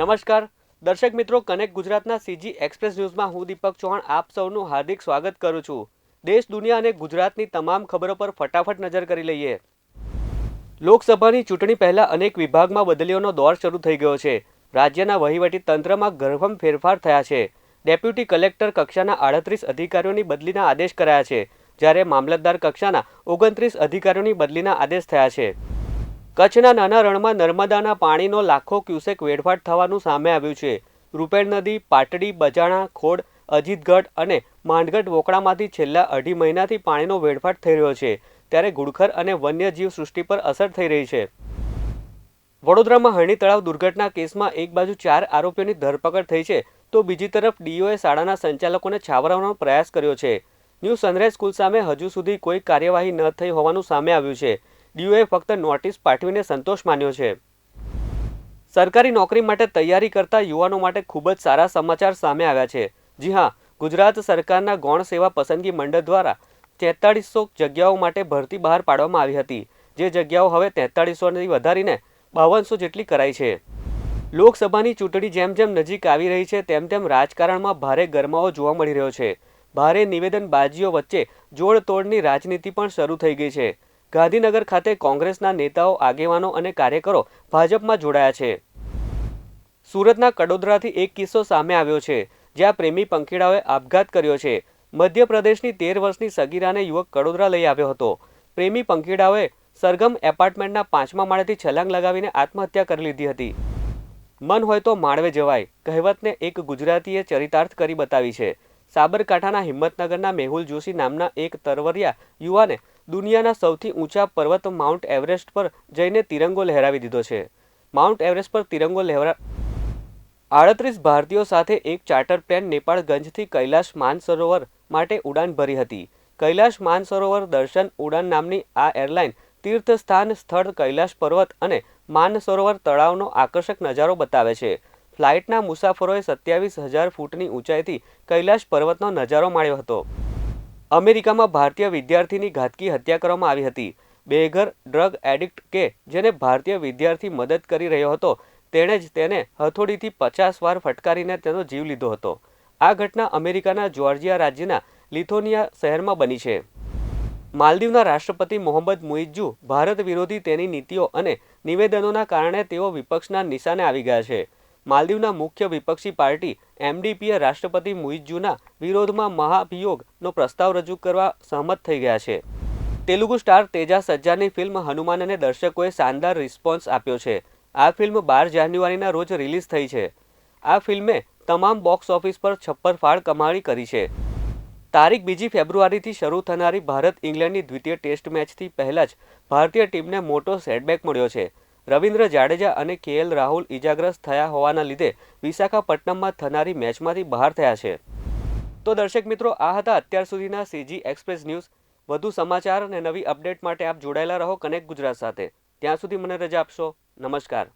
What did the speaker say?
નમસ્કાર. દર્શક મિત્રો, કનેક્ટ ગુજરાતના સીજી એક્સપ્રેસ ન્યૂઝમાં હું દીપક ચૌહાણ આપ સૌનું હાર્દિક સ્વાગત કરું છું. દેશ, દુનિયા અને ગુજરાતની તમામ ખબરો પર ફટાફટ નજર કરી લઈએ. લોકસભાની ચૂંટણી પહેલા અનેક વિભાગમાં બદલીઓનો દોર શરૂ થઈ ગયો છે. રાજ્યના વહીવટી તંત્રમાં ગર્ભમ ફેરફાર થયા છે. ડેપ્યુટી કલેક્ટર કક્ષાના આડત્રીસ અધિકારીઓની બદલીના આદેશ કરાયા છે, જ્યારે મામલતદાર કક્ષાના ઓગણત્રીસ અધિકારીઓની બદલીના આદેશ થયા છે. કચ્છના નાના રણમાં નર્મદાના પાણીનો લાખો ક્યુસેક વેડફાટ થવાનું સામે આવ્યું છે. રૂપેણ નદી, પાટડી, બજાણા, ખોડ, અજીતગઢ અને માંડગઢ વોકળામાંથી છેલ્લા અઢી મહિનાથી પાણીનો વેડફાટ થઈ રહ્યો છે, ત્યારે ગુડખર અને વન્યજીવ સૃષ્ટિ પર અસર થઈ રહી છે. વડોદરામાં હરણી તળાવ દુર્ઘટના કેસમાં એક બાજુ ચાર આરોપીઓની ધરપકડ થઈ છે, તો બીજી તરફ ડીઓએ શાળાના સંચાલકોને છાવરવાનો પ્રયાસ કર્યો છે. ન્યૂ સનરાઈઝ સ્કૂલ સામે હજુ સુધી કોઈ કાર્યવાહી ન થઈ હોવાનું સામે આવ્યું છે. ડીઓએ ફક્ત નોટિસ પાઠવીને સંતોષ માન્યો છે. સરકારી નોકરી માટે તૈયારી કરતા યુવાનો માટે ખૂબ જ સારા સમાચાર સામે આવ્યા છે. જી હા, ગુજરાત સરકારના ગૌણ સેવા પસંદગી મંડળ દ્વારા તેતાળીસો જગ્યાઓ માટે ભરતી બહાર પાડવામાં આવી હતી. જે જગ્યાઓ હવે તેતાળીસોથી વધારીને બાવનસો જેટલી કરાઈ છે. લોકસભાની ચૂંટણી જેમ જેમ નજીક આવી રહી છે, તેમ તેમ રાજકારણમાં ભારે ગરમાવો જોવા મળી રહ્યો છે. ભારે નિવેદનબાજીઓ વચ્ચે જોડતોડની રાજનીતિ પણ શરૂ થઈ ગઈ છે. ગાંધીનગર ખાતે કોંગ્રેસના નેતાઓ, આગેવાનો અને કાર્યકરો ભાજપમાં જોડાયા છે. સુરતના કડોદરાથી એક કિસ્સો સામે આવ્યો છે, જ્યાં પ્રેમી પંખીડાઓએ આપઘાત કર્યો છે. મધ્યપ્રદેશની તેર વર્ષની સગીરાને યુવક કડોદરા લઈ આવ્યો હતો. પ્રેમી પંખીડાઓએ સરગમ એપાર્ટમેન્ટના પાંચમા માળેથી છલાંગ લગાવીને આત્મહત્યા કરી લીધી હતી. મન હોય તો માળવે જવાય, કહેવતને એક ગુજરાતીએ ચરિતાર્થ કરી બતાવી છે. સાબરકાંઠાના હિંમતનગરના મેહુલ જોશી નામના એક તરવરિયા યુવાને દુનિયાના સૌથી ઊંચા પર્વત માઉન્ટ એવરેસ્ટ પર જઈને તિરંગો લહેરાવી દીધો છે. માઉન્ટ એવરેસ્ટ પર તિરંગો લહેરા આડત્રીસ ભારતીયો સાથે એક ચાર્ટર પ્લેન નેપાળગંજથી કૈલાશ માનસરોવર માટે ઉડાન ભરી હતી. કૈલાશ માનસરોવર દર્શન ઉડાન નામની આ એરલાઇન તીર્થસ્થાન સ્થળ કૈલાશ પર્વત અને માનસરોવર તળાવનો આકર્ષક નજારો બતાવે છે. ફ્લાઇટના મુસાફરોએ સત્યાવીસ હજાર ફૂટની ઊંચાઈથી કૈલાશ પર્વતનો નજારો માણ્યો હતો. અમેરિકામાં ભારતીય વિદ્યાર્થીની ઘાતકી હત્યા કરવામાં આવી હતી. બેઘર ડ્રગ એડિક્ટ કે જેને ભારતીય વિદ્યાર્થી મદદ કરી રહ્યો હતો, તેણે જ તેને હથોડીથી પચાસ વાર ફટકારીને તેનો જીવ લીધો હતો. આ ઘટના અમેરિકાના જ્યોર્જિયા રાજ્યના લિથોનિયા શહેરમાં બની છે. માલદીવના રાષ્ટ્રપતિ મોહમ્મદ મુઇજ્જુ ભારત વિરોધી તેની નીતિઓ અને નિવેદનોના કારણે તેઓ વિપક્ષના નિશાને આવી ગયા છે. માલદીવના મુખ્ય વિપક્ષી પાર્ટી એમડીપીએ રાષ્ટ્રપતિ મુઇજ્જુના વિરોધમાં મહાભિયોગનો પ્રસ્તાવ રજૂ કરવા સહમત થઈ ગયા છે. તેલુગુ સ્ટાર તેજા સજ્જાની ફિલ્મ હનુમાન અને દર્શકોએ શાનદાર રિસ્પોન્સ આપ્યો છે. આ ફિલ્મ બાર જાન્યુઆરીના રોજ રિલીઝ થઈ છે. આ ફિલ્મે તમામ બોક્સ ઓફિસ પર છપ્પર ફાળ કમાણી કરી છે. તારીખ બીજી ફેબ્રુઆરીથી શરૂ થનારી ભારત ઇંગ્લેન્ડની દ્વિતીય ટેસ્ટ મેચથી પહેલા જ ભારતીય ટીમને મોટો સેટબેક મળ્યો છે. રવિન્દ્ર જાડેજા અને કેએલ રાહુલ ઇજાગ્રસ્ત થયા હોવાના લીધે વિશાખાપટ્ટનમમાં થનારી મેચમાંથી બહાર થયા છે. તો દર્શક મિત્રો, આ હતા અત્યાર સુધીના સીજી એક્સપ્રેસ ન્યૂઝ. વધુ સમાચાર અને નવી અપડેટ માટે આપ જોડાયેલા રહો કનેક્ટ ગુજરાત સાથે. ત્યાં સુધી મને રજા આપશો. નમસ્કાર.